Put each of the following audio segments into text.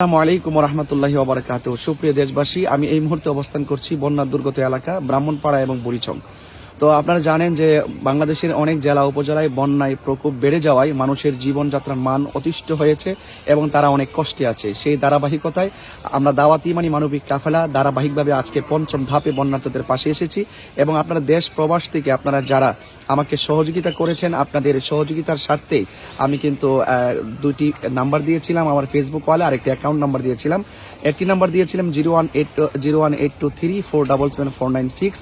আসসালামু আলাইকুম রহমতুল্লাহি ওবরাকাত সুপ্রিয় দেশবাসী, আমি এই মুহূর্তে অবস্থান করছি বন্যা দুর্গত এলাকা, ব্রাহ্মণপাড়া এবং বুড়িচং। তো আপনারা জানেন যে বাংলাদেশের অনেক জেলা উপজেলায় বন্যায় প্রকোপ বেড়ে যাওয়ায় মানুষের জীবনযাত্রার মান অতিষ্ঠ হয়েছে এবং তারা অনেক কষ্টে আছে। সেই ধারাবাহিকতায় আমরা দাওয়াতি মানে মানবিক কাফেলা ধারাবাহিকভাবে আজকে পঞ্চম ধাপে বন্যার্থদের পাশে এসেছি এবং আপনারা দেশ, প্রবাস থেকে আপনারা যারা আমাকে সহযোগিতা করেছেন, আপনাদের সহযোগিতার স্বার্থে আমি কিন্তু দুটি নাম্বার দিয়েছিলাম আমার ফেসবুক ওয়ালে, আরেকটি অ্যাকাউন্ট নাম্বার দিয়েছিলাম। একটি নাম্বার দিয়েছিলাম zero one eight, zero one eight two three, four double seven four nine six.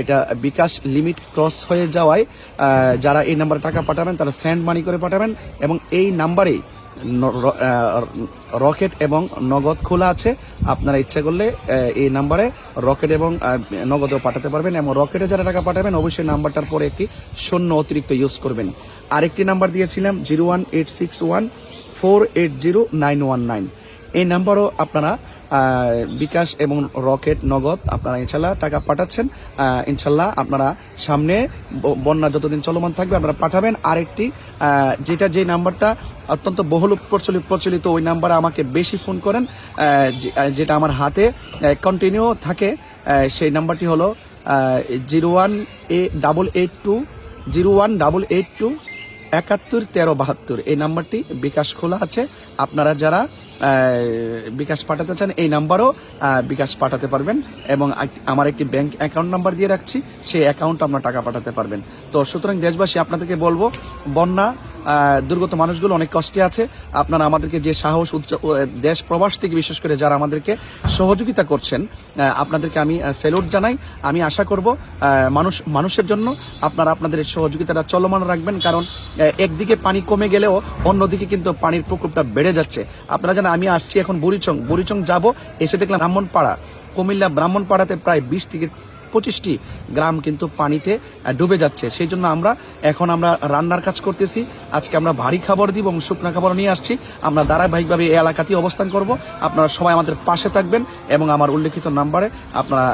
এটা বিকাশ লিমিট ক্রস হয়ে যাওয়ায় যারা এই নাম্বারে টাকা পাঠাবেন তারা সেন্ড মানি করে পাঠাবেন এবং এই নাম্বারেই ন- র- আহ, রকেট এবং নগদ খোলা আছে। আপনারা ইচ্ছা করলে এই নাম্বারে রকেট এবং নগদও পাঠাতে পারবেন এবং রকেটে যারা টাকা পাঠাবেন অবশ্যই নাম্বারটার পরে একটি শূন্য অতিরিক্ত ইউজ করবেন। আরেকটি নাম্বার দিয়েছিলাম zero one eight six one four eight zero nine one nine. এই নাম্বারও আপনারা বিকাশ এবং রকেট নগদ আপনারা ইনশাল্লাহ টাকা পাঠাচ্ছেন। ইনশাল্লাহ আপনারা সামনে বন্যা যতদিন চলমান থাকবে আপনারা পাঠাবেন। আরেকটি যেটা যে নাম্বারটা অত্যন্ত বহুল প্রচলিত প্রচলিত, ওই নাম্বারে আমাকে বেশি ফোন করেন। যেটা আমার হাতে কন্টিনিউ থাকে সেই নাম্বারটি হলো জিরো ওয়ান এ double eight two zero one double eight two একাত্তর তেরো বাহাত্তর। এই নাম্বারটি বিকাশ খোলা আছে। আপনারা যারা বিকাশ পাঠাতে চান এই নাম্বারও বিকাশ পাঠাতে পারবেন এবং আমার একটি ব্যাংক অ্যাকাউন্ট নাম্বার দিয়ে রাখছি, সেই অ্যাকাউন্ট আপনার টাকা পাঠাতে পারবেন। তো সুতরাং দেশবাসী, আপনাদেরকে বলব, বন্যা দুর্গত মানুষগুলো অনেক কষ্টে আছে। আপনারা আমাদেরকে যে সাহস দেশ, প্রবাস থেকে বিশেষ করে যারা আমাদেরকে সহযোগিতা করছেন আপনাদেরকে আমি স্যালুট জানাই। আমি আশা করব মানুষ, মানুষের জন্য আপনারা আপনাদের সহযোগিতাটা চলমান রাখবেন, কারণ একদিকে পানি কমে গেলেও অন্যদিকে কিন্তু পানির প্রকোপটা বেড়ে যাচ্ছে। আপনারা জানেন, আমি আসছি এখন বুড়িচং। বুড়িচং যাব, এসে দেখলাম ব্রাহ্মণপাড়া। কুমিল্লা ব্রাহ্মণপাড়াতে প্রায় বিশ থেকে পঁচিশটি গ্রাম কিন্তু পানিতে ডুবে যাচ্ছে। সেই জন্য আমরা এখন আমরা রান্নার কাজ করতেছি। আজকে আমরা ভারী খাবার দিব এবং শুকনা খাবার নিয়ে আসছি। আমরা ধারাবাহিকভাবে এই এলাকাতেই অবস্থান করব। আপনারা সবাই আমাদের পাশে থাকবেন এবং আমার উল্লেখিত নাম্বারে আপনারা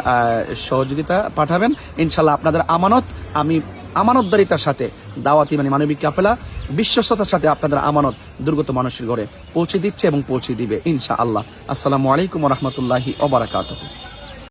সহযোগিতা পাঠাবেন। ইনশাল্লাহ আপনাদের আমানত, আমি আমানতদারিতার সাথে, দাওয়াতি মানে মানবিক কাফেলা, বিশ্বস্ততার সাথে আপনাদের আমানত দুর্গত মানুষের ঘরে পৌঁছে দিচ্ছে এবং পৌঁছে দিবে ইনশা আল্লাহ আসসালামু আলাইকুম রহমতুল্লাহি ওবরাকাতুহ